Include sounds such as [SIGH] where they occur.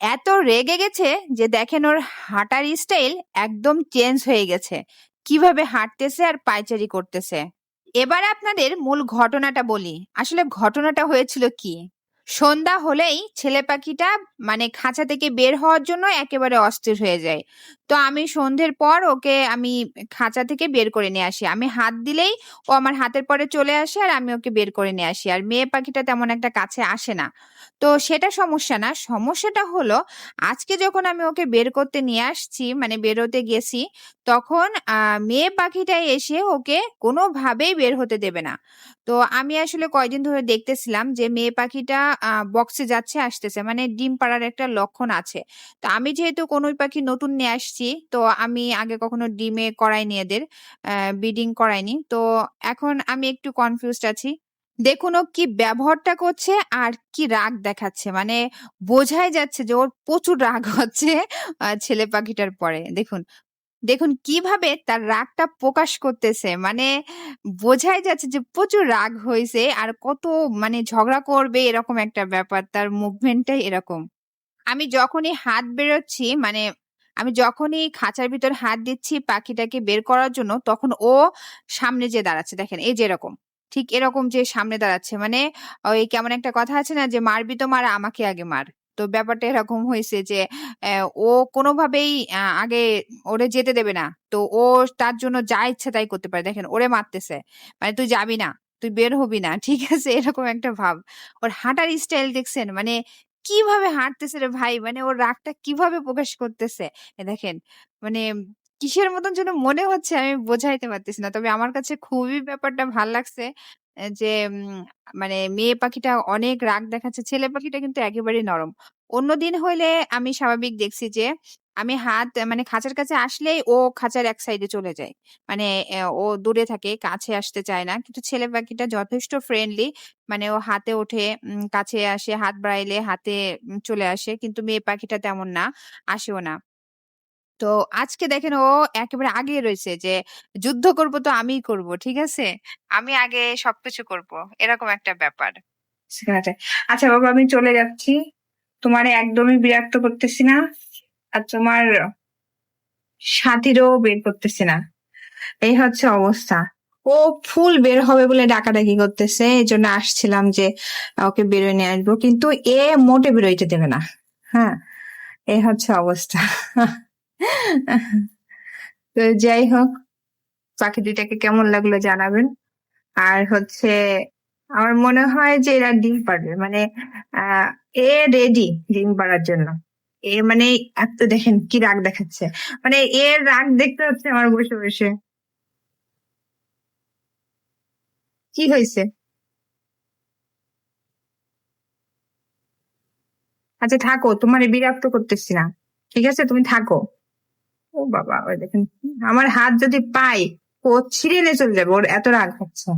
এত রেগে গেছে যে দেখেন ওর হাঁটার স্টাইল একদম চেঞ্জ হয়ে গেছে। কীভাবে হাঁটতেছে আর পায়চারি করতেছে। এবার আপনাদের মূল ঘটনাটা বলি। আসলে ঘটনাটা হয়েছিল কি? সন্ধ্যা হলেই ছেলে পাখিটা মানে খাঁচা থেকে বের হওয়ার জন্য একেবারে অস্থির হয়ে যায়। তো আমি সন্ধ্যের পর ওকে আমি খাঁচা থেকে বের করে নিয়ে আসি। আমি হাত দিলেই ও আমার হাতের পরে চলে আসে আর আমি ওকে বের করে নিয়ে আসি। আর মেয়ে পাখিটা তেমন একটা কাছে আসে না। তো সেটা সমস্যা না। সমস্যাটা হলো আজকে যখন আমি ওকে বের করতে নিয়ে আসছি মানে বেরোতে গেছি, তখন মেয়ে পাখিটা এসে ওকে কোনোভাবেই বের হতে দেবে না। তো আমি আসলে কয়দিন ধরে দেখতেছিলাম যে মেয়ে পাখিটা বক্সে যাচ্ছে, আসতেছে। মানে ডিম পাড়ার একটা লক্ষণ আছে। তো আমি যেহেতু কোনোই পাখি নতুন নিয়ে আসছি, তো আমি আগে কখনো ডিমে করাইনি এদের ব্রিডিং করাইনি। তো এখন আমি একটু কনফিউজড আছি। দেখুন ও কি ব্যবহারটা করছে আর কি রাগ দেখাচ্ছে। মানে বোঝাই যাচ্ছে যে ওর প্রচুর রাগ হচ্ছে ছেলে পাখিটার পরে। দেখুন দেখুন, কীভাবে তার রাগটা প্রকাশ করতেছে? মানে বোঝাই যাচ্ছে যে প্রচুর রাগ হয়েছে আর কত মানে ঝগড়া করবে এরকম একটা ব্যাপার, তার মুভমেন্টটাই এরকম। আমি যখনই হাত বেরোচ্ছি মানে আমি যখনই খাঁচার ভিতর হাত দিচ্ছি পাখিটাকে বের করার জন্য, তখন ও সামনে যে দাঁড়াচ্ছে। দেখেন, এই যে এরকম, ঠিক এরকম যে সামনে দাঁড়াচ্ছে। মানে ওই কেমন একটা কথা আছে না যে, মারবি তো মার, আমাকে আগে মার। তো ব্যাপারটা এরকম হয়েছে যে ও কোনোভাবেই আগে ওরে যেতে দেবে না। তো ও তার জন্য যা ইচ্ছা তাই করতে পারে। দেখেন, ওরে মারতেছে। মানে তুই যাবি না, তুই বের হবি না, [LAUGHS] ঠিক আছে? এরকম একটা ভাব। ওর হাঁটার স্টাইল দেখছেন? মানে কীভাবে হাঁটতেছে রে ভাই? মানে ওর রাগটা কীভাবে প্রকাশ করতেছে? দেখেন মানে কিসের মতন যেন মনে হচ্ছে আমি বোঝাইতে পারতেছি না। তবে আমার কাছে খুবই ব্যাপারটা ভালো লাগছে। যে উম, মানে মেয়ে পাখিটা অনেক রাগ দেখাচ্ছে ছেলে পাখিটা কিন্তু একেবারেই নরম। অন্যদিন হইলে আমি স্বাভাবিক দেখছি যে আমি হাত মানে খাঁচার কাছে আসলেই ও খাঁচার এক সাইডে চলে যায়। মানে ও দূরে থাকে কাছে আসতে চায় না। কিন্তু ছেলে পাখিটা যথেষ্ট ফ্রেন্ডলি মানে ও হাতে ওঠে উম, কাছে আসে হাত বাড়াইলে হাতে চলে আসে। কিন্তু মেয়ে পাখিটা তেমন না আসেও না। তো আজকে দেখেন ও একেবারে আগে রয়েছে যে, যুদ্ধ করব তো আমিই করব, ঠিক আছে? আমি আগে সবকিছু করব। এরকম একটা ব্যাপার। আচ্ছা বাবা, আমি চলে যাচ্ছি। তোমার একদমই বিরক্ত করতেছি না আর তোমার সাথীরও বের করতেছি না। এই হচ্ছে অবস্থা। ও ফুল বের হবে বলে ডাকাডাকি করতেছে এই জন্য আসছিলাম যে ওকে বেরোয় নিয়ে আসব, কিন্তু এ মোটে বেরোইতে দেবে না। হ্যাঁ এই হচ্ছে অবস্থা। [LAUGHS] তো যাই হোক পাখি দুইটাকে কেমন লাগল জানাবেন। আর হচ্ছে, আমার মনে হয় যে এরা ডিম পারবে মানে এ রেডি ডিম পাড়ার জন্য। এ মানে এত দেখেন কি রাগ দেখাচ্ছে। মানে এর রাগ দেখতে হচ্ছে আমার বসে বসে। কি হয়েছে? আচ্ছা থাকো। তোমার বিরক্ত করতেছি না। ঠিক আছে? তুমি থাকো। ও বাবা, ওই দেখেন। আমার হাত যদি পাই, ও ছিঁড়ে নিয়ে চলে যাবে, ওর এত রাগ হচ্ছে।